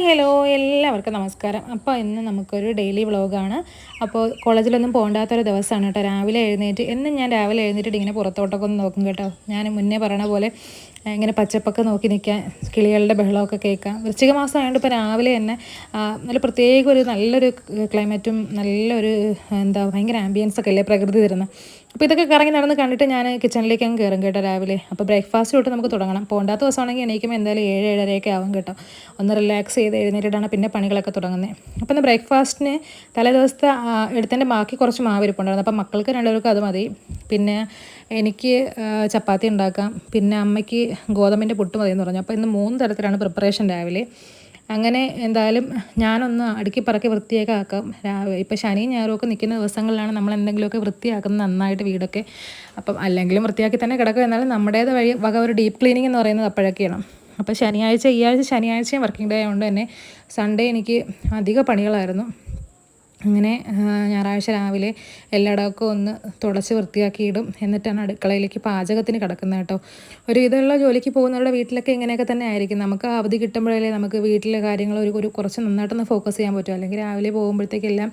Hi hello എല്ലാവർക്കും നമസ്കാരം. അപ്പോൾ ഇന്ന് നമുക്കൊരു ഡെയിലി വ്ളോഗാണ്. അപ്പോൾ കോളേജിലൊന്നും പോകണ്ടാത്തൊരു ദിവസമാണ് കേട്ടോ. രാവിലെ എഴുന്നേറ്റ് എന്നും ഞാൻ രാവിലെ എഴുന്നേറ്റ് ഇങ്ങനെ പുറത്തോട്ടൊക്കെ ഒന്ന് നോക്കും കേട്ടോ. ഞാൻ മുന്നേ പറയണ പോലെ ഇങ്ങനെ പച്ചപ്പൊക്കെ നോക്കി നിൽക്കാൻ കിളികളുടെ ബഹളമൊക്കെ കേൾക്കാം. വൃശ്ചിക മാസം ആയതുകൊണ്ട് ഇപ്പോൾ രാവിലെ തന്നെ നല്ല പ്രത്യേക ഒരു നല്ലൊരു ക്ലൈമറ്റും നല്ലൊരു എന്താ ഭയങ്കര ആംബിയൻസ് ഒക്കെ അല്ലേ പ്രകൃതി തരുന്നത് അപ്പോൾ ഇതൊക്കെ കറങ്ങി നടന്ന് കണ്ടിട്ട് ഞാൻ കിച്ചണിലേക്ക് അങ്ങ് കയറും കേട്ടോ രാവിലെ. അപ്പോൾ ബ്രേക്ക്ഫാസ്റ്റ് തൊട്ട് നമുക്ക് തുടങ്ങണം. പോണ്ടാത്ത ദിവസമാണെങ്കിൽ എണീക്കുമ്പോൾ എന്തായാലും ഏഴ് ഏഴരയൊക്കെ ആവും കേട്ടോ. ഒന്ന് റിലാക്സ് ചെയ്ത് എഴുന്നേറ്റിട്ടാണ് പിന്നെ പണികളൊക്കെ തുടങ്ങുന്നത്. അപ്പോൾ ഇന്ന് ബ്രേക്ക്ഫാസ്റ്റിന് തലേ ദിവസത്തെ എടുത്തതിന്റെ ബാക്കി കുറച്ച് മാവ് ഇരിപ്പുണ്ടായിരുന്നു അപ്പോൾ മക്കൾക്ക് രണ്ടുപേർക്കും അത് മതി. പിന്നെ എനിക്ക് ചപ്പാത്തി ഉണ്ടാക്കാം. പിന്നെ അമ്മയ്ക്ക് ഗോതമ്പിന്റെ പുട്ട് മതി എന്ന് പറഞ്ഞു. അപ്പോൾ ഇന്ന് മൂന്ന് തരത്തിലാണ് പ്രിപ്പറേഷൻ രാവിലെ. അങ്ങനെ എന്തായാലും ഞാനൊന്ന് അടുക്കി പറക്കി വൃത്തിയൊക്കെ ആക്കാം ഇപ്പോൾ ശനിയും ഞായറും ഒക്കെ നിൽക്കുന്ന ദിവസങ്ങളിലാണ് നമ്മൾ എന്തെങ്കിലുമൊക്കെ വൃത്തിയാക്കുന്നത് നന്നായിട്ട് വീടൊക്കെ അപ്പം അല്ലെങ്കിലും വൃത്തിയാക്കി തന്നെ കിടക്കും. എന്നാലും നമ്മുടേത് വഴി വക ഒരു ഡീപ്പ് ക്ലീനിങ് എന്ന് പറയുന്നത് അപ്പോഴൊക്കെയാണ് അപ്പോൾ ശനിയാഴ്ച ഈ ആഴ്ച ശനിയാഴ്ചയും വർക്കിംഗ് ഡേ ആയതുകൊണ്ട് തന്നെ സൺഡേ എനിക്ക് അധിക പണികളായിരുന്നു. അങ്ങനെ ഞായറാഴ്ച രാവിലെ എല്ലായിടമൊക്കെ ഒന്ന് തുടച്ച് വൃത്തിയാക്കിയിടും. എന്നിട്ടാണ് അടുക്കളയിലേക്ക് പാചകത്തിന് കിടക്കുന്നത് കേട്ടോ. ഒരു ഇതുള്ള ജോലിക്ക് പോകുന്നവരുടെ വീട്ടിലൊക്കെ ഇങ്ങനെയൊക്കെ തന്നെ ആയിരിക്കും. നമുക്ക് അവധി കിട്ടുമ്പോഴല്ലേ നമുക്ക് വീട്ടിലെ കാര്യങ്ങൾ ഒരു ഒരു കുറച്ച് നന്നായിട്ടൊന്ന് ഫോക്കസ് ചെയ്യാൻ പറ്റും. അല്ലെങ്കിൽ രാവിലെ പോകുമ്പോഴത്തേക്കെല്ലാം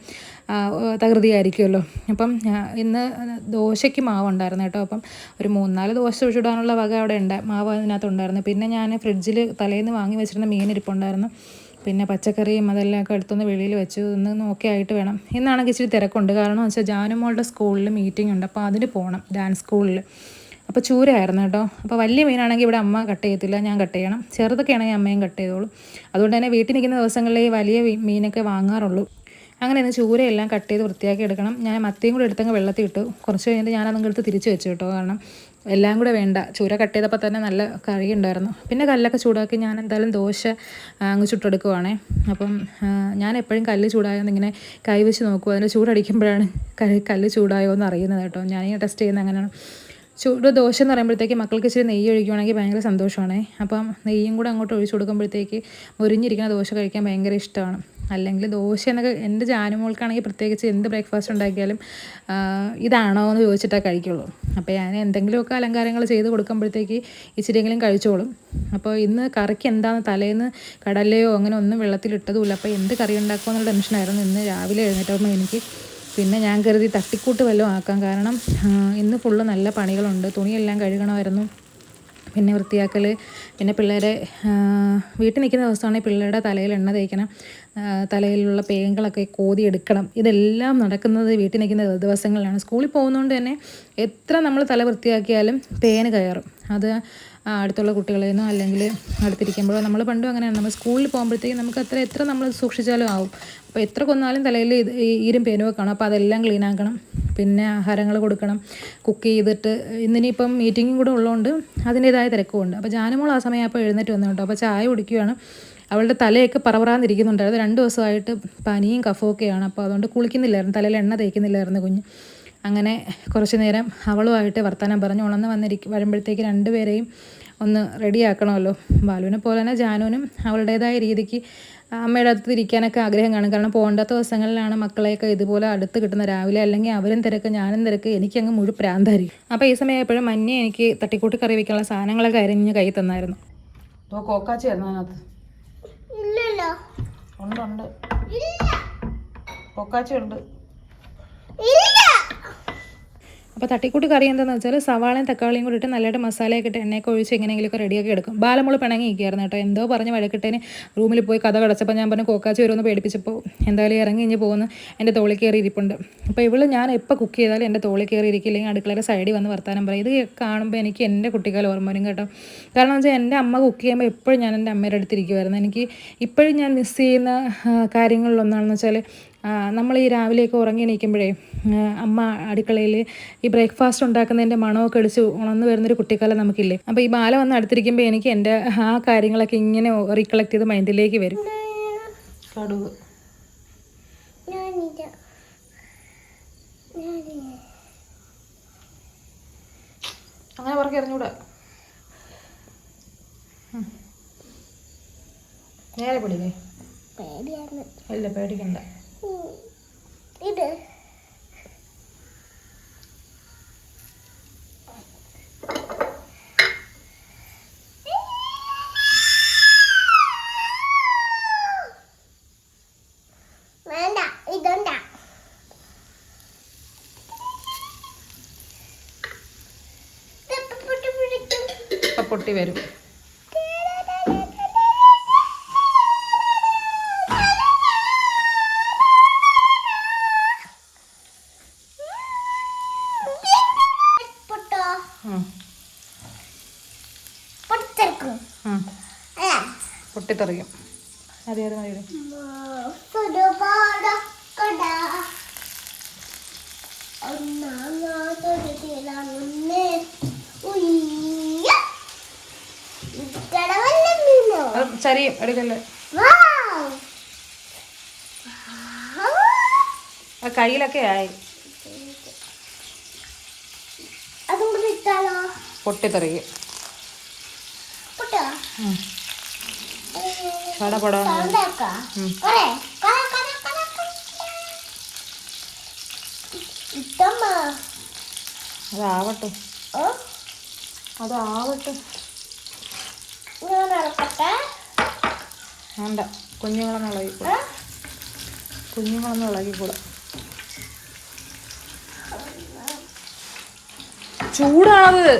തകൃതിയായിരിക്കുമല്ലോ. അപ്പം ഇന്ന് ദോശയ്ക്ക് മാവ് ഉണ്ടായിരുന്നു കേട്ടോ. അപ്പം ഒരു മൂന്നാൽ ദോശ ചുടാനുള്ള വക അവിടെ ഉണ്ട്. മാവ് അതിനകത്തുണ്ടായിരുന്നു. പിന്നെ ഞാൻ ഫ്രിഡ്ജിൽ തലേന്ന് വാങ്ങി വെച്ചിരുന്ന മീൻ ഇരിപ്പുണ്ടായിരുന്നു പിന്നെ പച്ചക്കറിയും അതെല്ലാം ഒക്കെ എടുത്തൊന്ന് വെളിയിൽ വെച്ച് ഒന്ന് നോക്കി ആയിട്ട് വേണം. ഇന്നാണെങ്കിൽ ഇച്ചിരി തിരക്കുണ്ട്. കാരണം വെച്ചാൽ ജാനുമോളുടെ സ്കൂളിൽ മീറ്റിംഗ് ഉണ്ട്. അപ്പോൾ അതിന് പോകണം ഡാൻസ് സ്കൂളിൽ അപ്പോൾ ചൂരായിരുന്നു കേട്ടോ. അപ്പോൾ വലിയ മീനാണെങ്കിൽ ഇവിടെ അമ്മ കട്ട് ചെയ്യത്തില്ല. ഞാൻ കട്ട് ചെയ്യണം. ചെറുതൊക്കെ ആണെങ്കിൽ അമ്മയും കട്ട് ചെയ്തോളും. അതുകൊണ്ട് തന്നെ വീട്ടിൽ നിൽക്കുന്ന ദിവസങ്ങളിൽ ഈ വലിയ മീനൊക്കെ വാങ്ങാറുള്ളൂ. അങ്ങനെ ഇന്ന് ചൂരയെല്ലാം കട്ട് ചെയ്ത് വൃത്തിയാക്കി എടുക്കണം. ഞാൻ മത്തിയും കൂടെ എടുത്തങ്ങ് വെള്ളത്തിൽ ഇട്ടു. കുറച്ച് കഴിഞ്ഞിട്ട് ഞാൻ അതങ്ങ് എടുത്ത് തിരിച്ച് വെച്ചു കേട്ടോ. കാരണം എല്ലാം കൂടെ വേണ്ട. ചൂര കട്ട് ചെയ്തപ്പോൾ തന്നെ നല്ല കറി ഉണ്ടായിരുന്നു. പിന്നെ കല്ലൊക്കെ ചൂടാക്കി ഞാൻ എന്തായാലും ദോശ അങ്ങ് ചുട്ടെടുക്കുവാണേ. അപ്പം ഞാൻ എപ്പോഴും കല്ല് ചൂടായോന്ന് ഇങ്ങനെ കൈവച്ച് നോക്കും. അതിന്റെ ചൂടടിക്കുമ്പോഴാണ് കല്ല് ചൂടായോ എന്ന് അറിയുന്നത് കേട്ടോ. ഞാനിങ്ങനെ ടെസ്റ്റ് ചെയ്യുന്നത് അങ്ങനെയാണ്. ചൂട് ദോശ എന്ന് പറയുമ്പോഴത്തേക്ക് മക്കൾക്ക് ഇച്ചിരി നെയ്യ് ഒഴിക്കുവാണെങ്കിൽ ഭയങ്കര സന്തോഷമാണേ. അപ്പം നെയ്യും കൂടെ അങ്ങോട്ട് ഒഴിച്ചു കൊടുക്കുമ്പോഴത്തേക്ക് മുരിഞ്ഞിരിക്കുന്ന ദോശ കഴിക്കാൻ ഭയങ്കര ഇഷ്ടമാണ്. അല്ലെങ്കിൽ ദോശ എന്നൊക്കെ എന്റെ ജാനുമോൾക്കാണെങ്കിൽ പ്രത്യേകിച്ച് എന്ത് ബ്രേക്ക്ഫാസ്റ്റ് ഉണ്ടാക്കിയാലും ഇതാണോ എന്ന് ചോദിച്ചിട്ടേ കഴിക്കുള്ളൂ. അപ്പോൾ ഞാൻ എന്തെങ്കിലുമൊക്കെ അലങ്കാരങ്ങൾ ചെയ്ത് കൊടുക്കുമ്പോഴത്തേക്ക് ഇച്ചിരിയെങ്കിലും കഴിച്ചോളും. അപ്പോൾ ഇന്ന് കറിക്ക് എന്താണ് തലേന്ന് കടലയോ അങ്ങനെ ഒന്നും വെള്ളത്തിലിട്ടതുമില്ല. അപ്പോൾ എന്ത് കറി ഉണ്ടാക്കുമെന്നുള്ള ടെൻഷനായിരുന്നു. ഇന്ന് രാവിലെ എഴുന്നേറ്റപ്പോൾ എനിക്ക് പിന്നെ ഞാൻ കരുതി തട്ടിക്കൂട്ട് വല്ലതും ആക്കാം. കാരണം ഇന്ന് ഫുള്ള് നല്ല പണികളുണ്ട്. തുണിയെല്ലാം കഴുകണമായിരുന്നു. പിന്നെ വൃത്തിയാക്കൽ പിന്നെ പിള്ളേരെ വീട്ടിൽ നിൽക്കുന്ന ദിവസമാണെങ്കിൽ പിള്ളേരുടെ തലയിൽ എണ്ണ തേക്കണം തലയിലുള്ള പേങ്ങളൊക്കെ കോതി എടുക്കണം. ഇതെല്ലാം നടക്കുന്നത് വീട്ടിൽ നിൽക്കുന്ന ദിവസങ്ങളിലാണ്. സ്കൂളിൽ പോകുന്നതുകൊണ്ട് തന്നെ എത്ര നമ്മൾ തല വൃത്തിയാക്കിയാലും പേന് കയറും. അത് അടുത്തുള്ള കുട്ടികളിൽ നിന്നോ അല്ലെങ്കിൽ അടുത്തിരിക്കുമ്പോഴോ. നമ്മൾ പണ്ടും അങ്ങനെയാണ്. നമ്മൾ സ്കൂളിൽ പോകുമ്പോഴത്തേക്കും നമുക്ക് അത്ര എത്ര നമ്മൾ സൂക്ഷിച്ചാലും ആവും. അപ്പോൾ എത്ര കൊന്നാലും തലയിൽ ഇത് ഈരും പേനുമൊക്കെ കാണും. അപ്പോൾ അതെല്ലാം ക്ലീൻ ആക്കണം. പിന്നെ ആഹാരങ്ങൾ കൊടുക്കണം. കുക്ക് ചെയ്തിട്ട് ഇന്നിനിപ്പം മീറ്റിങ്ങും കൂടെ ഉള്ളതുകൊണ്ട് അതിന്റേതായ തിരക്കുമുണ്ട് അപ്പോൾ ജാനമോൾ ആ സമയം അപ്പോൾ എഴുന്നേറ്റ് വന്നു കേട്ടോ. അപ്പോൾ ചായ കുടിക്കുകയാണ് അവളുടെ തലയൊക്കെ പറവറാന്നിരിക്കുന്നുണ്ടായിരുന്നു രണ്ട് ദിവസമായിട്ട് പനിയും കഫമൊക്കെയാണ് അപ്പോൾ അതുകൊണ്ട് കുളിക്കുന്നില്ലായിരുന്നു. തലയിൽ എണ്ണ തേക്കുന്നില്ലായിരുന്നു കുഞ്ഞ്. അങ്ങനെ കുറച്ച് നേരം അവളുമായിട്ട് വർത്തമാനം പറഞ്ഞു. ഉണർന്ന് വന്നിരിക്കും വരുമ്പോഴത്തേക്ക് രണ്ടുപേരെയും ഒന്ന് റെഡിയാക്കണമല്ലോ ബാലുവിനെ പോലെ തന്നെ ജാനുവിനും അവളുടേതായ രീതിക്ക് അമ്മയുടെ അടുത്ത് ഇരിക്കാനൊക്കെ ആഗ്രഹം കാണും. കാരണം പോകേണ്ടാത്ത ദിവസങ്ങളിലാണ് മക്കളെയൊക്കെ ഇതുപോലെ അടുത്ത് കിട്ടുന്ന രാവിലെ അല്ലെങ്കിൽ അവരും തിരക്ക് ഞാനും തിരക്ക് എനിക്കങ്ങ് മുഴു പ്രാന്തായിരിക്കും. അപ്പോൾ ഈ സമയം എപ്പോഴും മഞ്ഞ എനിക്ക് തട്ടിക്കൂട്ടി കറി വയ്ക്കാനുള്ള സാധനങ്ങളൊക്കെ അരിഞ്ഞ് കൈ തന്നായിരുന്നു. അപ്പോൾ കോക്കാച്ചായിരുന്നു അതിനകത്ത്. ഉണ്ട് ഉണ്ട്. ഇല്ല. അപ്പോൾ തട്ടിക്കൂട്ട് കറി എന്താണെന്ന് വെച്ചാൽ സവാളയും തക്കാളിയും കൂടി ഇട്ട് നല്ലതായിട്ട് മസാലയൊക്കെ ഇട്ട് എണ്ണയൊക്കെ ഒഴിച്ച് എങ്ങനെയെങ്കിലുമൊക്കെ റെഡിയാക്കി എടുക്കും. ബാലമുൾ പിണങ്ങി ഇരിക്കുകയായിരുന്നു കേട്ടോ. എന്തോ പറഞ്ഞ് വഴക്കിട്ടേന് റൂമിൽ പോയി കഥ കടച്ചപ്പോൾ ഞാൻ പറഞ്ഞു കോക്കാച്ചി വരുമെന്ന് പേടിപ്പിച്ചപ്പോൾ എന്തായാലും ഇറങ്ങി ഇഞ്ഞ് പോകുന്നു. എന്റെ തോളി കയറി ഇരിപ്പുണ്ട്. അപ്പോൾ ഇവൾ ഞാൻ എപ്പോൾ കുക്ക് ചെയ്താലും എന്റെ തോളി കയറി ഇരിക്കില്ലെങ്കിൽ അടുക്കളയുടെ സൈഡിൽ വന്ന് വർത്താനം പറയും. ഇത് കാണുമ്പോൾ എനിക്ക് എന്റെ കുട്ടിക്കാലം ഓർമ്മ വരും കേട്ടോ. കാരണം വെച്ചാൽ എന്റെ അമ്മ കുക്ക് ചെയ്യുമ്പോൾ എപ്പോഴും ഞാൻ എന്റെ അമ്മയുടെ അടുത്തിരിക്കുമായിരുന്നു എനിക്ക് ഇപ്പോഴും ഞാൻ മിസ് ചെയ്യുന്ന കാര്യങ്ങളിലൊന്നാണെന്ന് വെച്ചാൽ നമ്മൾ ഈ രാവിലെയൊക്കെ ഉറങ്ങി എണീക്കുമ്പോഴേ അമ്മ അടുക്കളയിൽ ഈ ബ്രേക്ക്ഫാസ്റ്റ് ഉണ്ടാക്കുന്നതിന്റെ മണമൊക്കെ അടിച്ച് ഉണർന്നു വരുന്നൊരു കുട്ടിക്കാലം നമുക്കില്ലേ? അപ്പോൾ ഈ ബാല വന്ന് അടുത്തിരിക്കുമ്പോൾ എനിക്ക് എന്റെ ആ കാര്യങ്ങളൊക്കെ ഇങ്ങനെ റീകളക്ട് ചെയ്ത് മൈൻഡിലേക്ക് വരും. അങ്ങനെ പറഞ്ഞ് അറിഞ്ഞൂടാ ഉം. നേരെ പിടിക്കേ. പേടിയായിരുന്നു ഇല്ല പേടിക്കണ്ട. ഇത് പൊട്ടി വരും ചരിയും എടുക്കല്ലേ? കയ്യിലൊക്കെ ആയി. പൊട്ടിത്തെറിയും. പടപടാ അതാവട്ടെ. അതാവട്ടെ. ഞാൻ നടക്കട്ടെ. വേണ്ട. കുഞ്ഞുങ്ങളൊന്നും ഇളകിക്കൂടാ? കുഞ്ഞുങ്ങളൊന്നും ഇളകിക്കൂടാ ചൂടാണത്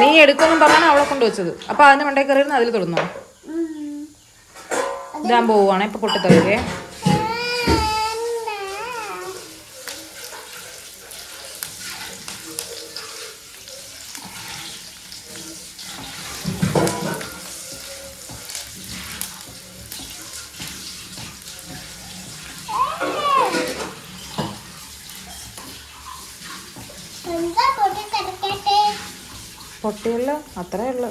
നീ എടുക്കൊന്നും പറഞ്ഞാണ് അവളെ കൊണ്ട് വെച്ചത്. അപ്പൊ അതിന്റെ മണ്ടേ കയറിയിരുന്ന് അതിൽ തൊടുന്നോ? ഇതാ ഇതാൻ പോവുകയാണ് ഇപ്പൊ പൊട്ടിത്തെറിയേ എന്താ പൊട്ടി കിടക്കട്ടെ പൊട്ടിയല്ല അത്രേ ഉള്ളു.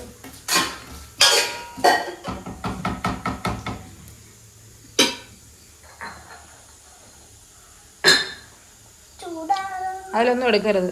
അതിലൊന്നും എടുക്കരുത്.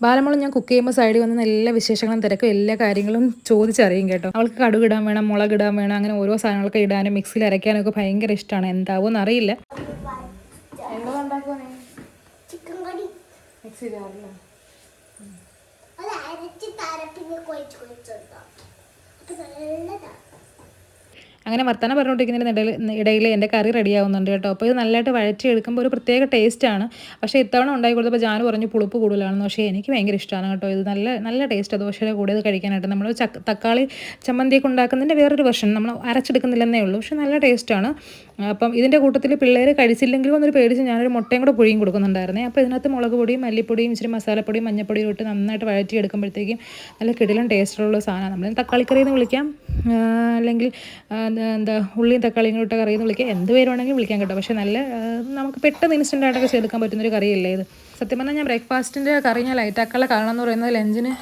ബാലമോളം ഞാൻ കുക്ക് ചെയ്യുമ്പോൾ സൈഡിൽ വന്ന് എല്ലാ വിശേഷങ്ങളും തിരക്കും എല്ലാ കാര്യങ്ങളും ചോദിച്ചറിയും കേട്ടോ. അവൾക്ക് കടുക് ഇടാൻ വേണം മുളകിടാൻ വേണം അങ്ങനെ ഓരോ സാധനങ്ങളൊക്കെ ഇടാനും മിക്സിയിൽ അരയ്ക്കാനും ഒക്കെ ഭയങ്കര ഇഷ്ടമാണ് എന്താവോ അറിയില്ല ചിക്കൻ കറി അത് അരച്ച് തരപ്പിന് കൊഴിച്ച് കൊഴിച്ചെടുക്കാം അപ്പൊ നല്ലതാണ് അങ്ങനെ വർത്തമാനം പറഞ്ഞുകൊണ്ടിരിക്കുന്നതിന്റെ ഇടയിൽ എന്റെ കറി റെഡി ആവുന്നുണ്ട് കേട്ടോ. അപ്പോൾ ഇത് നല്ലതായിട്ട് വഴറ്റി എടുക്കുമ്പോൾ ഒരു പ്രത്യേക ടേസ്റ്റാണ് പക്ഷേ ഇത്തവണ ഉണ്ടാക്കി കൊടുത്തപ്പോൾ ജാൻ പറഞ്ഞു പുളിപ്പ് കൂടുതലാണെന്ന്. പക്ഷേ എനിക്ക് ഭയങ്കര ഇഷ്ടമാണ് കേട്ടോ. ഇത് നല്ല നല്ല ടേസ്റ്റ് ദോശയുടെ കൂടെ ഇത് കഴിക്കാനായിട്ട്. നമ്മൾ ചക്ക തക്കാളി ചമ്മന്തിയൊക്കെ ഉണ്ടാക്കുന്നതിന്റെ വേറൊരു വെർഷൻ നമ്മൾ അരച്ചെടുക്കുന്നില്ലെന്നേ ഉള്ളൂ. പക്ഷേ നല്ല ടേസ്റ്റാണ് അപ്പം ഇതിന്റെ കൂട്ടത്തിൽ പിള്ളേർ കഴിച്ചില്ലെങ്കിലും ഒന്നൊരു പേടിച്ച് ഞാനൊരു മുട്ടയും കൂടെ പുഴിയും കൊടുക്കുന്നുണ്ടായിരുന്നേ. അപ്പോൾ ഇതിനകത്ത് മുളക് പൊടിയും മല്ലിപ്പൊടിയും ഇച്ചിരി മസാലപ്പൊടിയും മഞ്ഞപ്പൊടിയും ഇട്ട് നന്നായിട്ട് വഴറ്റി എടുക്കുമ്പോഴത്തേക്കും നല്ല കിടിലും ടേസ്റ്റുള്ള സാധനമാണ്. നമ്മൾ തക്കാളിക്കറി എന്ന് വിളിക്കാം അല്ലെങ്കിൽ എന്താ- ഉള്ളിയും തക്കാളിയും ഇട്ട കറി എന്ന് വിളിക്കാം എന്ത് പേര് വേണമെങ്കിലും വിളിക്കാൻ കേട്ടോ. പക്ഷേ നല്ല നമുക്ക് പെട്ടെന്ന് ഇൻസ്റ്റന്റ് ആയിട്ടൊക്കെ ചെയ്തെടുക്കാൻ പറ്റുന്നൊരു കറിയല്ലേ ഇത്. സത്യം പറഞ്ഞാൽ ഞാൻ ബ്രേക്ക്ഫാസ്റ്റിന്റെ കറി ഞാൻ ലൈറ്റാക്കാനുള്ള കാരണം എന്ന് പറയുന്നത് ലഞ്ചിന്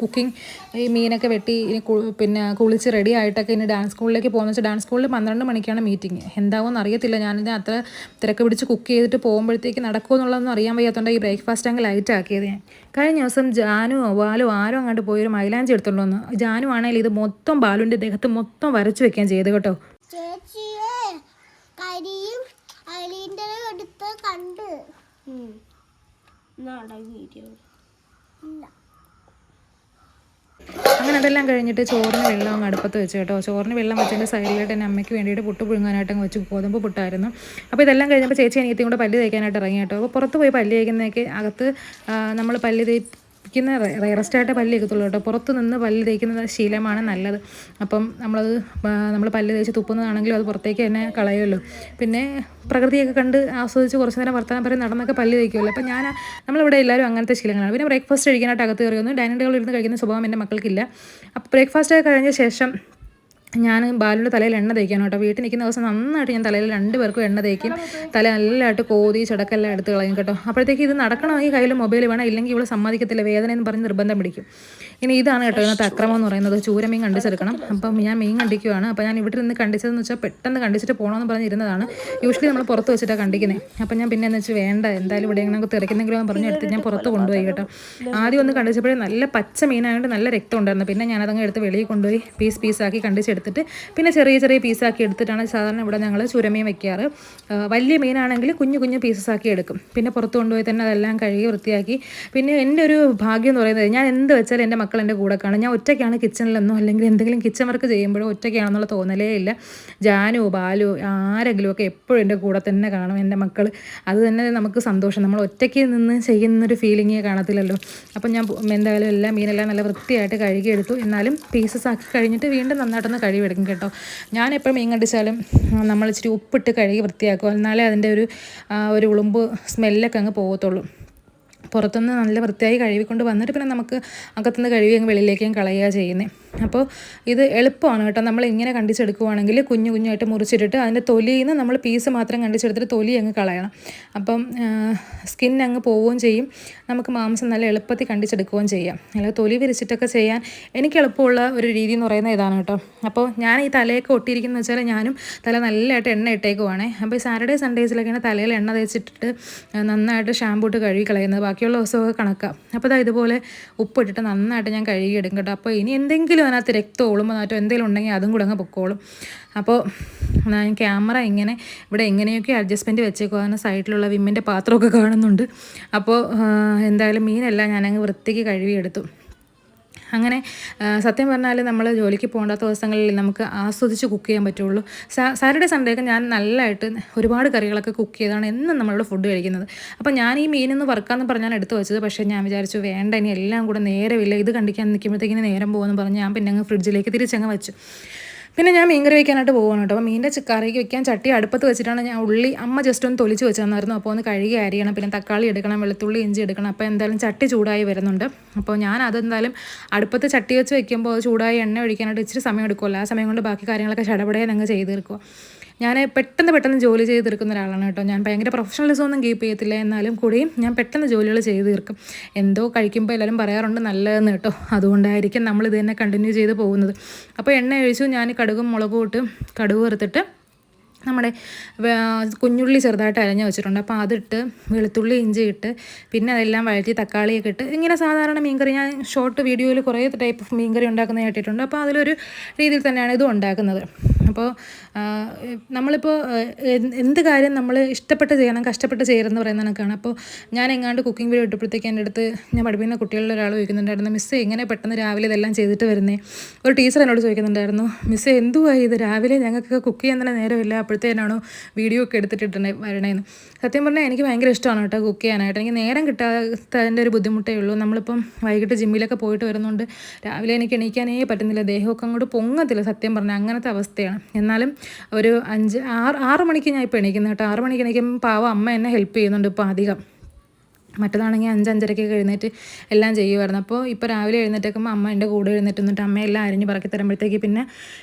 കുക്കിംഗ് ഈ മീനൊക്കെ വെട്ടി ഇനി പിന്നെ കുളിച്ച് റെഡി ആയിട്ടൊക്കെ ഇനി ഡാൻസ് സ്കൂളിലേക്ക് പോകുന്ന വെച്ചാൽ ഡാൻസ് സ്കൂളിൽ പന്ത്രണ്ട് മണിക്കാണ് മീറ്റിംഗ് എന്താവുമെന്ന് അറിയത്തില്ല. ഞാനിത് അത്ര തിരക്ക് പിടിച്ച് കുക്ക് ചെയ്തിട്ട് പോകുമ്പോഴത്തേക്ക് നടക്കുമോ എന്നുള്ളതൊന്നും അറിയാൻ വയ്യാത്തതുകൊണ്ട് ഈ ബ്രേക്ക്ഫാസ്റ്റ് അങ്ങ് ലൈറ്റാക്കിയത് ഞാൻ. കഴിഞ്ഞ ദിവസം ജാനുവോ ബാലോ ആരോ അങ്ങോട്ട് പോയൊരു മൈലാഞ്ചി എടുത്തോണ്ട് വന്നു. ജാനു ആണെങ്കിൽ ഇത് മൊത്തം ബാലുവിന്റെ ദേഹത്ത് മൊത്തം വരച്ചു വെക്കാൻ ചെയ്ത് കേട്ടോ. ചേച്ചിയെ കരിയും അലിന്റെ അടുത്ത് കണ്ട്. വീഡിയോ ഇല്ല. അങ്ങനെ അതെല്ലാം കഴിഞ്ഞിട്ട് ചോറിന് വെള്ളം അങ്ങ് അടുപ്പത്ത് വെച്ച് കേട്ടോ. ചോറിന് വെള്ളം വെച്ചതിന്റെ സൈഡിലായിട്ട് എന്റെ അമ്മയ്ക്ക് വേണ്ടിയിട്ട് പുട്ട് പുഴുങ്ങാനായിട്ട് അങ്ങ് വെച്ച് ഗോതമ്പ് പുട്ടായിരുന്നു. അപ്പോൾ ഇതെല്ലാം കഴിഞ്ഞപ്പോൾ ചേച്ചി അനിയത്തിയും കൂടെ പല്ല് തേക്കാനായിട്ട് ഇറങ്ങി കേട്ടോ. അപ്പോൾ പുറത്ത് പോയി പല്ല് തേക്കുന്നതൊക്കെ അകത്ത് നമ്മൾ പല്ല് തേ തേക്കുന്ന റയറസ്റ്റായിട്ട് പല്ല് തേക്കത്തുള്ളൂ കേട്ടോ. പുറത്ത് നിന്ന് പല്ല് തേക്കുന്നത് ശീലമാണ് നല്ലത്. അപ്പം നമ്മളത് നമ്മൾ പല്ല് തേച്ച് തുപ്പുന്നതാണെങ്കിലും അത് പുറത്തേക്ക് തന്നെ കളയുമല്ലോ. പിന്നെ പ്രകൃതിയൊക്കെ കണ്ട് ആസ്വദിച്ച് കുറച്ച് നേരം വർത്തമാനം പറയും നടന്നൊക്കെ പല്ല് തേക്കുമല്ലോ. അപ്പം ഞാൻ നമ്മളിവിടെ എല്ലാവരും അങ്ങനത്തെ ശീലങ്ങളാണ്. പിന്നെ ബ്രേക്ക്ഫാസ്റ്റ് കഴിക്കാനായിട്ട് അകത്ത് കയറിയൊന്നും ഡൈനിങ് ടേബിളിൽ ഇരുന്ന് കഴിക്കുന്ന സ്വഭാവം എന്റെ മക്കൾക്കില്ല. അപ്പോൾ ബ്രേക്ക്ഫാസ്റ്റ് കഴിഞ്ഞ ശേഷം ഞാൻ ബാലുവിന്റെ തലയിൽ എണ്ണ തേക്കാൻ കേട്ടോ. വീട്ടിൽ നിൽക്കുന്ന ദിവസം നന്നായിട്ട് ഞാൻ തലയിൽ രണ്ട് പേർക്കും എണ്ണ തേക്കും. തല നല്ലതായിട്ട് കോതി ചടക്കെല്ലാം എടുത്ത് കളയും കേട്ടോ. അപ്പോഴത്തേക്ക് ഇത് നടക്കണമെങ്കിൽ കയ്യിൽ മൊബൈൽ വേണം. ഇല്ലെങ്കിൽ ഇവിടെ സമ്മതിക്കത്തില്ല. വേദന എന്ന് പറഞ്ഞ് നിർബന്ധം പിടിക്കും. ഇനി ഇതാണ് കേട്ടോ ഇന്നത്തെ അക്രമം എന്ന് പറയുന്നത്. ചൂര മീൻ കണ്ടിച്ചെടുക്കണം. അപ്പം ഞാൻ മീൻ കണ്ടിക്കുവാണ്. അപ്പോൾ ഞാൻ ഇവിടെ നിന്ന് കണ്ടിച്ചതെന്ന് വെച്ചാൽ പെട്ടെന്ന് കണ്ടിച്ചിട്ട് പോകണമെന്ന് പറഞ്ഞിരുന്നതാണ് യൂഷ്വലി നമ്മൾ പുറത്ത് വെച്ചിട്ടാണ് കണ്ടിക്കുന്നത് അപ്പം ഞാൻ പിന്നെ എന്ന് വെച്ചാൽ വേണ്ട. എന്തായാലും ഇവിടെ എങ്ങനെ തിരക്കുന്നെങ്കിലും എന്ന് പറഞ്ഞ് എടുത്ത് ഞാൻ പുറത്ത് കൊണ്ടുപോയി കേട്ടോ. ആദ്യം ഒന്ന് കണ്ടിച്ചപ്പോഴേ നല്ല പച്ച മീനായതുകൊണ്ട് നല്ല രക്തം ഉണ്ടായിരുന്നു. പിന്നെ ഞാനതങ്ങ് എടുത്ത് വെളിയിൽ കൊണ്ടുപോയി പീസ് പീസാക്കി കണ്ടിച്ചെടുത്തിട്ട് പിന്നെ ചെറിയ ചെറിയ പീസാക്കി എടുത്തിട്ടാണ് സാധാരണ ഇവിടെ ഞങ്ങൾ ചുരമീൻ വെക്കാറ്. വലിയ മീനാണെങ്കിൽ കുഞ്ഞു കുഞ്ഞു പീസസ് ആക്കി എടുക്കും. പിന്നെ പുറത്ത് കൊണ്ടുപോയി തന്നെ അതെല്ലാം കഴുകി വൃത്തിയാക്കി. പിന്നെ എന്റെ ഒരു ഭാഗ്യം എന്ന് പറയുന്നത് ഞാൻ എന്ത് വെച്ചാലും എന്റെ മക്കൾ എന്റെ കൂടെ കാണും. ഞാൻ ഒറ്റയ്ക്കാണ് കിച്ചണിലെന്നോ അല്ലെങ്കിൽ എന്തെങ്കിലും കിച്ചൺ വർക്ക് ചെയ്യുമ്പോഴോ ഒറ്റയ്ക്കാണെന്നുള്ള തോന്നലേ ഇല്ല. ജാനു ബാലു ആരെങ്കിലും ഒക്കെ എപ്പോഴും എന്റെ കൂടെ തന്നെ കാണും എന്റെ മക്കൾ അത് തന്നെ നമുക്ക് സന്തോഷം. നമ്മൾ ഒറ്റയ്ക്ക് നിന്ന് ചെയ്യുന്നൊരു ഫീലിങ്ങേ കാണത്തില്ലല്ലോ. അപ്പം ഞാൻ എന്തായാലും എല്ലാം മീനെല്ലാം നല്ല വൃത്തിയായിട്ട് കഴുകിയെടുത്തു. എന്നാലും പീസസ് ആക്കി കഴിഞ്ഞിട്ട് വീണ്ടും നന്നായിട്ടൊന്ന് കഴുകിയെടുക്കും കേട്ടോ. ഞാൻ എപ്പോഴും മീൻ കണ്ടിച്ചാലും നമ്മൾ ഇച്ചിരി ഉപ്പിട്ട് കഴുകി വൃത്തിയാക്കും. എന്നാലേ അതിന്റെ ഒരു ഒരു ഉളുമ്പ് സ്മെല്ലൊക്കെ അങ്ങ് പോകത്തുള്ളൂ. പുറത്തുനിന്ന് നല്ല വൃത്തിയായി കഴുകിക്കൊണ്ട് വന്നിട്ട് പിന്നെ നമുക്ക് അകത്തുനിന്ന് കഴുകി അങ്ങ് വെളിയിലേക്കും കളയുക ചെയ്യുന്നത്. അപ്പോൾ ഇത് എളുപ്പമാണ് കേട്ടോ. നമ്മൾ ഇങ്ങനെ കണ്ടിച്ചെടുക്കുവാണെങ്കിൽ കുഞ്ഞു കുഞ്ഞായിട്ട് മുറിച്ചിട്ടിട്ട് അതിന്റെ തൊലിയിൽ നിന്ന് നമ്മൾ പീസ് മാത്രം കണ്ടിച്ചെടുത്തിട്ട് തൊലി അങ്ങ് കളയണം. അപ്പം സ്കിൻ അങ്ങ് പോവുകയും ചെയ്യും. നമുക്ക് മാംസം നല്ല എളുപ്പത്തിൽ കണ്ടിച്ചെടുക്കുകയും ചെയ്യാം. അല്ലെങ്കിൽ തൊലി വിരിച്ചിട്ടൊക്കെ ചെയ്യാൻ എനിക്ക് എളുപ്പമുള്ള ഒരു രീതി എന്ന് പറയുന്നത് ഇതാണ് കേട്ടോ. അപ്പോൾ ഞാൻ ഈ തലയൊക്കെ ഒട്ടിയിരിക്കുന്നത് വെച്ചാൽ ഞാനും തല നല്ലതായിട്ട് എണ്ണ ഇട്ടേക്കുവാണേ. അപ്പോൾ ഈ സാറ്റർഡേ സൺഡേസിലൊക്കെയാണ് തലയിൽ എണ്ണ തേച്ചിട്ടിട്ട് നന്നായിട്ട് ഷാമ്പൂ ഇട്ട് കഴുകി കളയുന്നത്. ബാക്കിയുള്ള ദിവസമൊക്കെ കണക്കാം. അപ്പോൾ ഇതാ ഇതുപോലെ ഉപ്പിട്ടിട്ട് നന്നായിട്ട് ഞാൻ കഴുകി എടുക്കും കേട്ടോ. അപ്പോൾ ഇനി എന്തെങ്കിലും അതിനകത്ത് രക്തമോളും അതിനകത്ത് എന്തെങ്കിലും ഉണ്ടെങ്കിൽ അതും കൂടെ അങ്ങ് പൊക്കോളും. അപ്പോൾ ഞാൻ ക്യാമറ ഇങ്ങനെ ഇവിടെ എങ്ങനെയൊക്കെ അഡ്ജസ്റ്റ്മെന്റ് വെച്ചേക്കുവാണ് സൈഡിലുള്ള വിമ്മിന്റെ പാത്രമൊക്കെ കാണുന്നുണ്ട്. അപ്പോൾ എന്തായാലും മീനെല്ലാം ഞാനങ്ങ് വൃത്തിക്ക് കഴുകിയെടുത്തു. അങ്ങനെ സത്യം പറഞ്ഞാൽ നമ്മൾ ജോലിക്ക് പോകേണ്ടാത്ത ദിവസങ്ങളിൽ നമുക്ക് ആസ്വദിച്ച് കുക്ക് ചെയ്യാൻ പറ്റുള്ളൂ. സാറ്റർഡേ സൺഡേ ഒക്കെ ഞാൻ നല്ലതായിട്ട് ഒരുപാട് കറികളൊക്കെ കുക്ക് ചെയ്താണ് എന്നും നമ്മളിവിടെ ഫുഡ് കഴിക്കുന്നത്. അപ്പോൾ ഞാൻ ഈ മീനൊന്ന് വറുക്കാമെന്ന് പറഞ്ഞാൽ എടുത്തു വെച്ചത്. പക്ഷേ ഞാൻ വിചാരിച്ചു വേണ്ട ഇനി എല്ലാം കൂടെ നേരമില്ല ഇത് കണ്ടിക്കാൻ നിൽക്കുമ്പോഴത്തേക്കിന് നേരം പോകുമെന്ന് പറഞ്ഞ് ഞാൻ പിന്നെ അങ്ങ് ഫ്രിഡ്ജിലേക്ക് തിരിച്ചങ്ങ് വെച്ചു. പിന്നെ ഞാൻ മീൻ കറി വെക്കാനായിട്ട് പോകണം കേട്ടോ. അപ്പോൾ മീന്റെ കറിക്ക് വെക്കാൻ ചട്ടി അടുപ്പത്ത് വെച്ചിട്ടാണ് ഞാൻ ഉള്ളി അമ്മ ജസ്റ്റ് ഒന്ന് തൊലിച്ച് വെച്ച് തന്നായിരുന്നു അപ്പോൾ ഒന്ന് കഴുകി അരിയണം പിന്നെ തക്കാളി എടുക്കണം വെളുത്തുള്ളി ഇഞ്ചി എടുക്കണം. അപ്പോൾ എന്തായാലും ചട്ടി ചൂടായി വരുന്നുണ്ട്. അപ്പോൾ ഞാൻ അതെന്തായാലും അടുപ്പത്ത് ചട്ടി വെച്ച് വെക്കുമ്പോൾ ചൂടായി എണ്ണ ഒഴിക്കാനായിട്ട് ഇച്ചിരി സമയം എടുക്കുമല്ലോ ആ സമയം കൊണ്ട് ബാക്കി കാര്യങ്ങളൊക്കെ ചടപടയെ അങ്ങ് ചെയ്ത് തീർക്കുക ഞാൻ പെട്ടെന്ന് പെട്ടെന്ന് ജോലി ചെയ്ത് തീർക്കുന്ന ഒരാളാണ് കേട്ടോ. ഞാൻ ഭയങ്കര പ്രൊഫഷണലിസം ഒന്നും കീപ്പ് ചെയ്യത്തില്ല എന്നാലും കൂടിയും ഞാൻ പെട്ടെന്ന് ജോലികൾ ചെയ്ത് തീർക്കും. എന്തോ കഴിക്കുമ്പോൾ എല്ലാവരും പറയാറുണ്ട് നല്ലതെന്ന് കേട്ടോ. അതുകൊണ്ടായിരിക്കും നമ്മൾ ഇത് തന്നെ കണ്ടിന്യൂ ചെയ്ത് പോകുന്നത്. അപ്പോൾ എണ്ണ ഒഴിച്ചു ഞാൻ കടുകും മുളകും ഇട്ട് കടുക് വറുത്തിട്ട് നമ്മുടെ കുഞ്ഞുള്ളി ചെറുതായിട്ട് അരഞ്ഞു വെച്ചിട്ടുണ്ട്. അപ്പോൾ അതിട്ട് വെളുത്തുള്ളി ഇഞ്ചി ഇട്ട് പിന്നെ അതെല്ലാം വഴറ്റി തക്കാളിയൊക്കെ ഇട്ട് ഇങ്ങനെ സാധാരണ മീൻകറി ഞാൻ ഷോർട്ട് വീഡിയോയിൽ കുറേ ടൈപ്പ് ഓഫ് മീൻകറി ഉണ്ടാക്കുന്നത് കേട്ടിട്ടുണ്ട്. അപ്പോൾ അതിലൊരു രീതിയിൽ തന്നെയാണ് ഇതും ഉണ്ടാക്കുന്നത്. അപ്പോൾ നമ്മളിപ്പോൾ എന്ത് കാര്യം നമ്മൾ ഇഷ്ടപ്പെട്ട് ചെയ്യണം കഷ്ടപ്പെട്ട് ചെയ്യരുതെന്ന് പറയുന്ന കണക്കാണ്. അപ്പോൾ ഞാൻ എങ്ങാണ്ട് കുക്കിംഗ് വീഡിയോ ഇട്ടപ്പോഴത്തേക്ക് എന്റെ അടുത്ത് ഞാൻ പഠിപ്പിക്കുന്ന കുട്ടികളിൽ ഒരാൾ ചോദിക്കുന്നുണ്ടായിരുന്നു മിസ്സേ എങ്ങനെ പെട്ടെന്ന് രാവിലെ ഇതെല്ലാം ചെയ്തിട്ട് വരുന്നേ? ഒരു ടീച്ചർ എന്നോട് ചോദിക്കുന്നുണ്ടായിരുന്നു മിസ്സേ എന്തുവാ ഇത്? രാവിലെ ഞങ്ങൾക്ക് കുക്ക് ചെയ്യാൻ തന്നെ നേരമില്ല അപ്പോഴത്തേനാണോ വീഡിയോ ഒക്കെ എടുത്തിട്ടിട്ടുണ്ട് വരണേന്ന്? സത്യം പറഞ്ഞാൽ എനിക്ക് ഭയങ്കര ഇഷ്ടമാണ് കേട്ടോ കുക്ക് ചെയ്യാനായിട്ട്. എനിക്ക് നേരം കിട്ടാത്തതിന്റെ ഒരു ബുദ്ധിമുട്ടേ ഉള്ളൂ. നമ്മളിപ്പം വൈകിട്ട് ജിമ്മിലൊക്കെ പോയിട്ട് വരുന്നുണ്ട് രാവിലെ എനിക്ക് എണീക്കാനേ പറ്റുന്നില്ല ദേഹമൊക്കെ അങ്ങോട്ട് പൊങ്ങത്തില്ല സത്യം പറഞ്ഞാൽ അങ്ങനത്തെ അവസ്ഥയാണ്. എന്നാലും ഒരു അഞ്ച് ആറ് ആറ് മണിക്ക് ഞാൻ ഇപ്പോൾ എണീക്കുന്നത് കേട്ടോ. ആറ് മണിക്ക് എണീക്കുമ്പോൾ പാവം അമ്മ എന്നെ ഹെൽപ്പ് ചെയ്യുന്നുണ്ട് ഇപ്പോൾ അധികം. മറ്റതാണെങ്കിൽ അഞ്ച് അഞ്ചരയ്ക്കൊക്കെ എഴുന്നേറ്റ് എല്ലാം ചെയ്യുമായിരുന്നു അപ്പോൾ ഇപ്പോൾ രാവിലെ എഴുന്നേറ്റേക്കുമ്പോൾ അമ്മ എന്റെ കൂടെ എഴുന്നേറ്റ് നിന്നിട്ട് അമ്മ എല്ലാം അരിഞ്ഞ് പറക്കി തരുമ്പോഴത്തേക്ക് പിന്നെ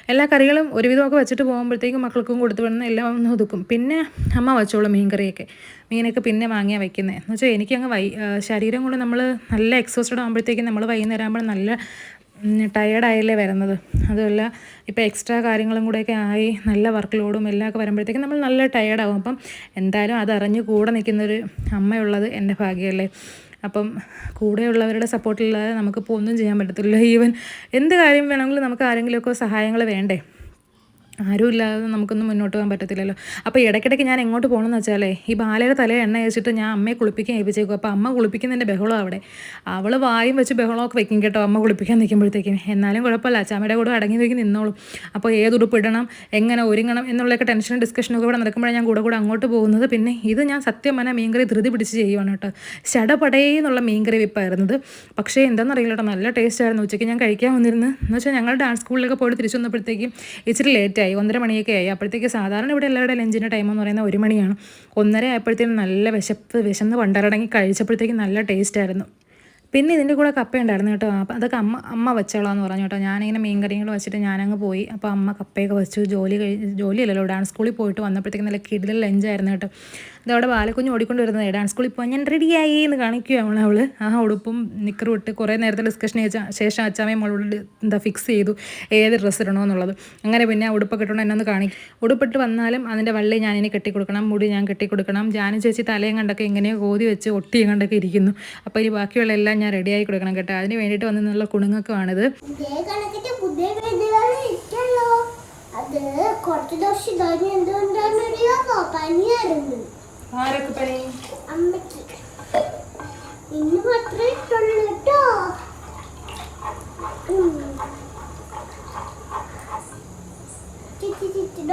എല്ലാ കറികളും ഒരുവിധമൊക്കെ വെച്ചിട്ട് പോകുമ്പോഴത്തേക്കും മക്കൾക്കും കൊടുത്തു വിടുന്ന എല്ലാം ഒന്ന് ഒതുക്കും. പിന്നെ അമ്മ വെച്ചോളും മീൻകറിയൊക്കെ. മീനൊക്കെ പിന്നെ വാങ്ങിയാൽ വയ്ക്കുന്നത് എന്ന് വെച്ചാൽ എനിക്കങ്ങ് വൈ ശരീരം കൊണ്ട് നമ്മൾ നല്ല എക്സോസ്റ്റഡ് ആകുമ്പോഴത്തേക്കും നമ്മൾ വൈകുന്നേരം ആകുമ്പോൾ നല്ല ടയേർഡായല്ലേ വരുന്നത്? അതുമല്ല ഇപ്പോൾ എക്സ്ട്രാ കാര്യങ്ങളും കൂടെയൊക്കെ ആയി നല്ല വർക്ക് ലോഡും എല്ലാം ഒക്കെ വരുമ്പോഴത്തേക്കും നമ്മൾ നല്ല ടയേർഡാകും അപ്പം എന്തായാലും അതറിഞ്ഞ് കൂടെ നിൽക്കുന്നൊരു അമ്മയുള്ളത് എന്റെ ഭാഗ്യമല്ലേ. അപ്പം കൂടെയുള്ളവരുടെ സപ്പോർട്ടില്ലാതെ നമുക്കിപ്പോൾ ഒന്നും ചെയ്യാൻ പറ്റത്തില്ല ഈവൻ എന്ത് കാര്യം വേണമെങ്കിലും നമുക്ക് ആരെങ്കിലുമൊക്കെ സഹായങ്ങൾ വേണ്ടേ? ആരും ഇല്ലാതെ നമുക്കൊന്നും മുന്നോട്ട് പോകാൻ പറ്റത്തില്ലല്ലോ. അപ്പോൾ ഇടയ്ക്കിടയ്ക്ക് ഞാൻ എങ്ങോട്ട് പോകണമെന്ന് വെച്ചാലേ ഈ ബാലയുടെ തല എണ്ണ അയച്ചിട്ട് ഞാൻ അമ്മയെ കുളിപ്പിക്കാൻ ഏൽപ്പിച്ചേക്കും അപ്പോൾ അമ്മ കുളിപ്പിക്കുന്നതിന്റെ ബഹളം അവിടെ. അവൾ വായും വെച്ച് ബഹളമൊക്കെ വെക്കും കേട്ടോ അമ്മ കുളിപ്പിക്കാൻ നിൽക്കുമ്പോഴത്തേക്കും എന്നാലും കുഴപ്പമില്ല അച്ചാമ്മയുടെ കൂടെ അടങ്ങി നോക്കി നിന്നോളും. അപ്പോൾ ഏത് ഉടുപ്പ് ഇടണം എങ്ങനെ ഒരുങ്ങണം എന്നുള്ളതൊക്കെ ടെൻഷനും ഡിസ്കഷനൊക്കെ ഇവിടെ നടക്കുമ്പോഴാണ് ഞാൻ കൂടെ കൂടെ അങ്ങോട്ട് പോകുന്നത്. പിന്നെ ഇത് ഞാൻ സത്യം പറഞ്ഞാൽ മീൻകറി ധൃതി പിടിച്ച് ചെയ്യുവാണ് കേട്ടോ. ചടപടേ എന്നുള്ള മീൻകറി വിപ്പായിരുന്നത്. പക്ഷേ എന്താണെന്നറിയില്ല കേട്ടോ നല്ല ടേസ്റ്റ് ആയിരുന്നു. ഉച്ചയ്ക്ക് ഞാൻ കഴിക്കാൻ വന്നിരുന്നു. എന്ന് വെച്ചാൽ ഞങ്ങൾ ഡാൻസ് സ്കൂളിലൊക്കെ പോയിട്ട് തിരിച്ചു വന്നപ്പോഴത്തേക്കും ഇച്ചിരി ലേറ്റായി ഒന്നര മണിയൊക്കെ ആയി. അപ്പോഴത്തേക്ക് സാധാരണ ഇവിടെ എല്ലാവരുടെ ലഞ്ചിന്റെ ടൈം എന്ന് പറയുന്നത് ഒരു മണിയാണ്. ഒന്നര ആയപ്പോഴത്തേക്കും നല്ല വിശപ്പ് വിശന്ന് പണ്ടരടങ്ങി കഴിച്ചപ്പോഴത്തേക്കും നല്ല ടേസ്റ്റ് ആയിരുന്നു. പിന്നെ ഇതിന്റെ കൂടെ കപ്പ ഉണ്ടായിരുന്നു കേട്ടോ. അപ്പം അതൊക്കെ അമ്മ അമ്മ വെച്ചോളാന്ന് പറഞ്ഞു കേട്ടോ. ഞാനിങ്ങനെ മീൻ കറികൾ വെച്ചിട്ട് ഞാനങ്ങ് പോയി. അപ്പോൾ അമ്മ കപ്പയൊക്കെ വെച്ചു. ജോലി കഴി ജോലിയല്ലല്ലോ ഡാൻസ് സ്കൂളിൽ പോയിട്ട് വന്നപ്പോഴത്തേക്കും നല്ല കിടിലൻ ലഞ്ചായിരുന്നു കേട്ടോ. ഇതവിടെ ബാലക്കുഞ്ഞ് ഓടിക്കൊണ്ട് വരുന്നത് ഡാൻസ് സ്കൂളിൽ പോകാൻ ഞാൻ റെഡിയായി എന്ന് കാണിക്കുകയാണ് അവൾ ആ ഉടുപ്പും നിക്കറും ഇട്ട് കുറേ നേരത്തെ ഡിസ്കഷൻ ശേഷം അച്ചാമ്മയും മോളോട് എന്താ ഫിക്സ് ചെയ്തു ഏത് ഡ്രസ്സ് ഇടണമെന്നുള്ളത് അങ്ങനെ പിന്നെ ആ ഉടുപ്പൊക്കെ ഇട്ടുകൊണ്ട് എന്നെ ഒന്ന് കാണിക്കും ഉടുപ്പിട്ട് വന്നാലും അതിന്റെ വള്ളി ഞാനിനി കെട്ടിക്കൊടുക്കണം മുടി ഞാൻ കെട്ടിക്കൊടുക്കണം. ജാനു ചേച്ചി തലയും കണ്ടൊക്കെ ഇങ്ങനെയോ കോതി വെച്ച് ഒട്ടിയും കണ്ടൊക്കെ ഇരിക്കുന്നു. അപ്പോൾ ഇനി ബാക്കിയുള്ള എല്ലാം ഞാൻ റെഡിയായി കൊടുക്കണം കേട്ടോ. അതിന് വേണ്ടിയിട്ട് പുതിയ വീടുകൾ ഇരിക്കല്ലോ. അത് കുറച്ച് ദിവസം പനിയായിരുന്നു. ആരൊക്കെ പനി അമ്മയ്ക്ക് ഇന്ന് മാത്രമേ ഇട്ടുള്ളൂ കേട്ടോ. ഉം. ചിറ്റി ചിറ്റി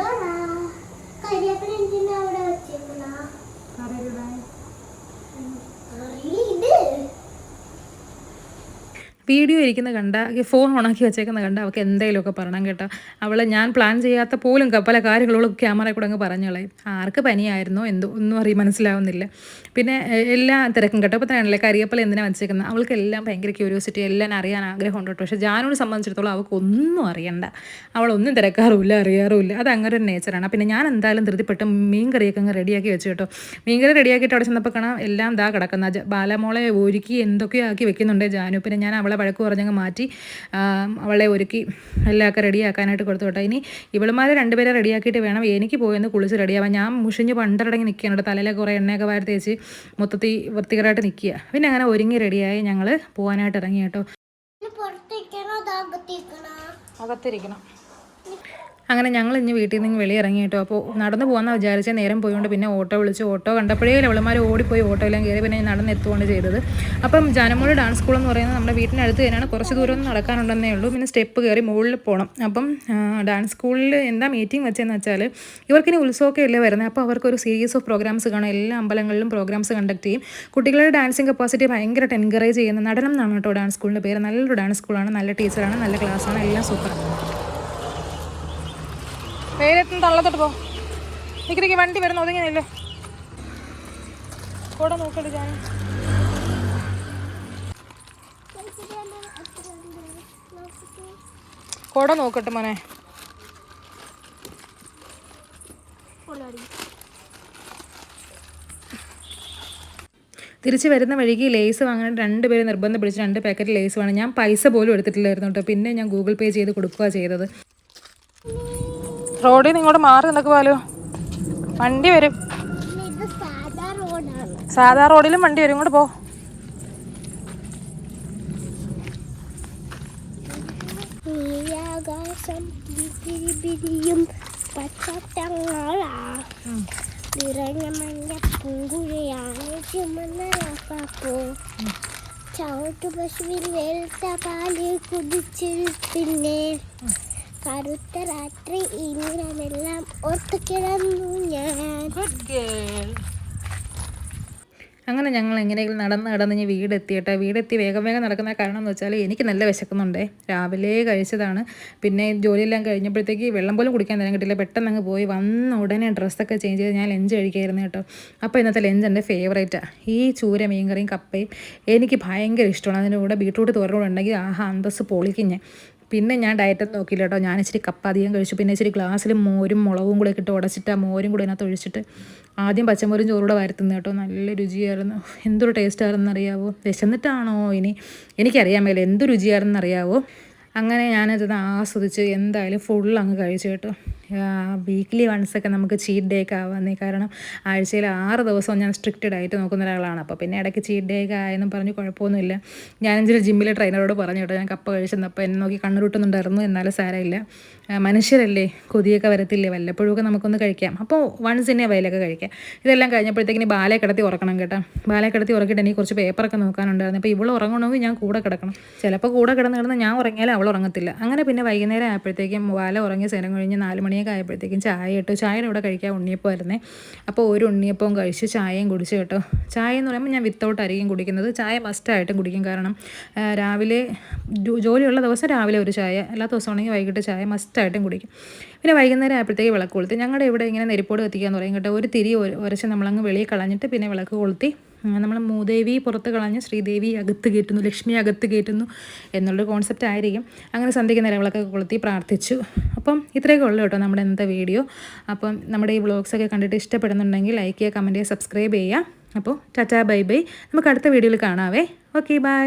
വീഡിയോ ഇരിക്കുന്ന കണ്ട ഫോൺ ഓണാക്കി വെച്ചേക്കുന്ന കണ്ട അവൾക്ക് എന്തെങ്കിലുമൊക്കെ പറയണം കേട്ടോ. അവൾ ഞാൻ പ്ലാൻ ചെയ്യാത്ത പോലും പല കാര്യങ്ങളോളും ക്യാമറയിൽ കൂടെ അങ്ങ് പറഞ്ഞോളെ. ആർക്ക് പനിയായിരുന്നോ? എന്തോ ഒന്നും അറിയാൻ മനസ്സിലാവുന്നില്ല. പിന്നെ എല്ലാ തിരക്കും കേട്ടോ. അപ്പോൾ തന്നെയാണല്ലേ കരിയപ്പല എന്തിനാ വെച്ചേക്കുന്നത് അവൾക്ക് എല്ലാം ഭയങ്കര ക്യൂരിയോസിറ്റി എല്ലാം അറിയാൻ ആഗ്രഹമുണ്ട് കേട്ടോ. പക്ഷേ ജാനോട് സംബന്ധിച്ചിടത്തോളം അവൾക്ക് ഒന്നും അറിയണ്ട. അവളൊന്നും തിരക്കാറുമില്ല അറിയാറുമില്ല. അത് അങ്ങനെ ഒരു നേച്ചറാണ് പിന്നെ ഞാൻ എന്തായാലും ധൃതിപ്പെട്ട് മീൻ കറിയൊക്കെ അങ്ങ് റെഡിയാക്കി വെച്ചു കേട്ടോ. മീൻ കറി റെഡിയാക്കിയിട്ട് അവിടെ ചെന്നപ്പോൾ കാണാം എല്ലാം ദാ കിടക്കുന്ന. ബാലമോളെ ഒരുക്കി എന്തൊക്കെയോ ആക്കി വെക്കുന്നുണ്ട് ജാനു. പിന്നെ ഞാൻ അവളെ വഴക്ക് പറഞ്ഞങ്ങ് മാറ്റി അവളെ ഒരുക്കി എല്ലാമൊക്കെ റെഡിയാക്കാനായിട്ട് കൊടുത്തു കേട്ടോ ഇനി ഇവളുമാരെ രണ്ടുപേരെ റെഡിയാക്കിയിട്ട് വേണം എനിക്ക് പോയെന്ന് കുളിച്ച് റെഡിയാവാൻ. ഞാൻ മുഷിഞ്ഞ് പണ്ടടങ്ങി നിൽക്കുകയാണ് കേട്ടോ. തലയിലെ കുറേ എണ്ണയൊക്കെ വാരി തേച്ച് മൊത്തത്തിൽ വൃത്തികരമായിട്ട് നിൽക്കുക. പിന്നെ അങ്ങനെ ഒരുങ്ങി റെഡിയായി ഞങ്ങൾ പോകാനായിട്ട് ഇറങ്ങി കേട്ടോ. അകത്തിരിക്കണം. അങ്ങനെ ഞങ്ങൾ ഇനി വീട്ടിൽ നിന്ന് വെളിയിറങ്ങി കേട്ടോ അപ്പോൾ നടന്നു പോകാമെന്ന് വിചാരിച്ച. നേരം പോയതുകൊണ്ട് പിന്നെ ഓട്ടോ വിളിച്ച് ഓട്ടോ കണ്ടപ്പോഴേ അവളമാർ ഓടിപ്പോയി ഓട്ടോയിലും കയറി പിന്നെ നടന്ന് എത്തുകയാണ് ചെയ്തത്. അപ്പം ജാനമോൾ ഡാൻസ് സ്കൂൾ എന്ന് പറയുന്നത് നമ്മുടെ വീട്ടിനടുത്ത് തന്നെയാണ്. കുറച്ച് ദൂരം നടക്കാനുണ്ടെന്നേ ഉള്ളൂ. പിന്നെ സ്റ്റെപ്പ് കയറി മുകളിൽ പോകണം അപ്പം ഡാൻസ് സ്കൂളിൽ എന്താ മീറ്റിംഗ് വെച്ചതെന്ന് വെച്ചാൽ ഇവർക്കിനി ഉത്സവമൊക്കെ അല്ലേ വരുന്നത് അപ്പോൾ അവർക്കൊരു സീരീസ് ഓഫ് പ്രോഗ്രാംസ് കാണും. എല്ലാ അമ്പലങ്ങളിലും പ്രോഗ്രാംസ് കണ്ടക്ട് ചെയ്യും. കുട്ടികളുടെ ഡാൻസിങ് കപ്പാസിറ്റി ഭയങ്കരമായിട്ട് എൻകറേജ് ചെയ്യുന്ന നടനം എന്നാണ് കേട്ടോ ഡാൻസ് സ്കൂളിന്റെ പേര്. നല്ലൊരു ഡാൻസ് സ്കൂളാണ് നല്ല ടീച്ചറാണ്. നല്ല ക്ലാസ്സാണ് എല്ലാം സൂപ്പർ വെയിലെത്തും തള്ളത്തോട്ട് പോ. നിൽക്കി വണ്ടി വരുന്ന ഒതുങ്ങിയല്ലേ കൂടെ നോക്കട്ടെ ഞാൻ കൂടെ നോക്കട്ടെ മോനെ. തിരിച്ച് വരുന്ന വഴിക്ക് ലേസ് വാങ്ങാൻ രണ്ടുപേരും നിർബന്ധം പിടിച്ച് രണ്ട് പാക്കറ്റ് ലേസ് വേണം ഞാൻ പൈസ പോലും എടുത്തിട്ടില്ലായിരുന്നു കേട്ടോ. പിന്നെ ഞാൻ ഗൂഗിൾ പേ ചെയ്ത് കൊടുക്കുക ചെയ്തത്. റോഡിൽ നിന്ന് ഇങ്ങോട്ട് മാറി നിൽക്കുവാലോ വണ്ടി വരും. സാധാ റോഡിലും വണ്ടി വരും. ഇങ്ങോട്ട് പോ. നീലാകാശം പിരിപിരിയും പച്ചത്തങ്ങളാ. നിറഞ്ഞ മഞ്ഞ പൂങ്കുഴയാണ് ചുമന്ന കാപ്പോ ചവിട്ടു പശുവിൽ വെളുത്ത പാൽ പിന്നെ കറുത്ത രാത്രി ഇങ്ങനെല്ലാം ഓർത്തു കിടന്നു ഞാൻ അങ്ങനെ ഞങ്ങൾ എങ്ങനെയെങ്കിലും നടന്ന് നടന്ന് ഞാൻ വീടെത്തിയിട്ട് വീടെത്തി വേഗം വേഗം നടക്കുന്ന കാരണം എന്ന് വെച്ചാൽ എനിക്ക് നല്ല വിശക്കുന്നുണ്ടേ. രാവിലെ കഴിച്ചതാണ്. പിന്നെ ജോലിയെല്ലാം കഴിഞ്ഞപ്പോഴത്തേക്ക് വെള്ളം പോലും കുടിക്കാൻ നേരം കിട്ടില്ല പെട്ടെന്ന് അങ്ങ് പോയി വന്ന ഉടനെ ഡ്രസ്സൊക്കെ ചേഞ്ച് ചെയ്ത് ഞാൻ ലഞ്ച് കഴിക്കായിരുന്നു കേട്ടോ. അപ്പോൾ ഇന്നത്തെ ലഞ്ച് എന്റെ ഫേവറേറ്റാണ് ഈ ചൂര മീൻകറിയും കപ്പയും എനിക്ക് ഭയങ്കര ഇഷ്ടമാണ്. അതിന്റെ കൂടെ ബീട്രൂട്ട് തോരനോട് ഉണ്ടെങ്കിൽ ആഹാ അന്തസ് പൊളിക്കും ഞാൻ. പിന്നെ ഞാൻ ഡയറ്റൊന്നും നോക്കിയില്ല കേട്ടോ. ഞാൻ ഇച്ചിരി കപ്പ അധികം കഴിച്ചു. പിന്നെ ഇച്ചിരി ഗ്ലാസ്സിൽ മോരും മുളകും കൂടെ ഇട്ട് ഉടച്ചിട്ട് ആ മോരും കൂടെ അതിനകത്ത് ഒഴിച്ചിട്ട് ആദ്യം പച്ചമോരും ചോറൂടെ വരുത്തുന്നത് കേട്ടോ. നല്ല രുചിയായിരുന്നു. എന്തൊരു ടേസ്റ്റ് ആയിരുന്നു അറിയാവോ വിശന്നിട്ടാണോ ഇനി? എനിക്കറിയാൻ മേലെ. എന്ത് രുചിയായിരുന്നു അറിയാവോ അങ്ങനെ ഞാനത് ആസ്വദിച്ച് എന്തായാലും ഫുൾ അങ്ങ് കഴിച്ചു കേട്ടോ. വീക്ക്ലി വൺസൊക്കെ നമുക്ക് ചീറ്റ് ഡേ ഒക്കെ ആവാന്നേ. കാരണം ആഴ്ചയിൽ ആറ് ദിവസം ഞാൻ സ്ട്രിക്റ്റഡ് ആയിട്ട് നോക്കുന്ന ഒരാളാണ്. അപ്പോൾ പിന്നെ ഇടയ്ക്ക് ചീറ്റ് ഡേ ഒക്കെ ആയെന്നും പറഞ്ഞ് കുഴപ്പമൊന്നുമില്ല. ഞാനെഞ്ചൊരു ജിമ്മിലെ ട്രെയിനറോട് പറഞ്ഞു കേട്ടോ. ഞാൻ കപ്പ കഴിച്ചെന്നപ്പോൾ എന്നെ നോക്കി കണ്ണുരുട്ടുന്നുണ്ടായിരുന്നു എന്നാലും സാരമില്ല. മനുഷ്യരല്ലേ? കൊതിയൊക്കെ വരത്തില്ലേ? വല്ലപ്പോഴുമൊക്കെ നമുക്കൊന്ന് കഴിക്കാം. അപ്പോൾ വൺസ് ഇന്നെ വയലൊക്കെ കഴിക്കാം. ഇതെല്ലാം കഴിഞ്ഞപ്പോഴത്തേക്കിനി ബാലെ കിടത്തി ഉറക്കണം കേട്ടോ. ബാലെ കിടത്തി ഉറക്കിയിട്ട് എനിക്ക് കുറച്ച് പേപ്പറൊക്കെ നോക്കാനുണ്ടായിരുന്നു. അപ്പോൾ ഇവൾ ഉറങ്ങണമെങ്കിൽ ഞാൻ കൂടെ കിടക്കണം. ചിലപ്പോൾ കൂടെ കിടന്ന് കിടന്ന് ഞാൻ ഉറങ്ങിയാലും അവൾ ഉറങ്ങത്തില്ല. അങ്ങനെ പിന്നെ വൈകുന്നേരം ആയപ്പോഴത്തേക്കും വാല ഉറങ്ങിയ സ്ഥലം കഴിഞ്ഞ് നാല് മണിയൊക്കെ ആയപ്പോഴത്തേക്കും ചായ ഇട്ടു ചായയുടെ ഇവിടെ കഴിക്കാൻ ഉണ്ണിയപ്പമായിരുന്നേ അപ്പോൾ ഒരു ഉണ്ണിയപ്പവും കഴിച്ച് ചായയും കുടിച്ചു കേട്ടോ. ചായ എന്ന് പറയുമ്പോൾ ഞാൻ വിത്തൗട്ട് ആയിരിക്കും കുടിക്കുന്നത്. ചായ മസ്റ്റായിട്ടും കുടിക്കും. കാരണം രാവിലെ ജോലിയുള്ള ദിവസം രാവിലെ ഒരു ചായ അല്ലാത്ത ദിവസവും ആണെങ്കിൽ വൈകിട്ട് ചായ മസ്റ്റായിട്ടും കുടിക്കും. പിന്നെ വൈകുന്നേരം ആയപ്പോഴത്തേക്ക് വിളക്ക് കൊളുത്തി. ഞങ്ങളുടെ ഇവിടെ ഇങ്ങനെ നെരിപ്പോട് കത്തിക്കാന്ന് പറയും കേട്ടോ. ഒരു തിരി ഉരച്ച് നമ്മളങ്ങ് വെളിയിൽ കളഞ്ഞിട്ട് പിന്നെ വിളക്ക് കൊളുത്തി നമ്മൾ മൂദേവി പുറത്ത് കളഞ്ഞ് ശ്രീദേവി അകത്ത് കയറ്റുന്നു ലക്ഷ്മി അകത്ത് കയറ്റുന്നു എന്നുള്ളൊരു കോൺസെപ്റ്റ് ആയിരിക്കും. അങ്ങനെ സന്ധ്യയ്ക്ക് നിലവിളക്കൊക്കെ കൊളുത്തി പ്രാർത്ഥിച്ചു. അപ്പം ഇത്രയൊക്കെ ഉള്ളൂ കേട്ടോ നമ്മുടെ ഇന്നത്തെ വീഡിയോ. അപ്പം നമ്മുടെ ഈ വ്ളോഗ്സൊക്കെ കണ്ടിട്ട് ഇഷ്ടപ്പെടുന്നുണ്ടെങ്കിൽ ലൈക്ക് ചെയ്യുക കമന്റ് ചെയ്യുക സബ്സ്ക്രൈബ് ചെയ്യുക. അപ്പോൾ ടാറ്റാ ബൈ ബൈ. നമുക്ക് അടുത്ത വീഡിയോയിൽ കാണാവേ. Okay bye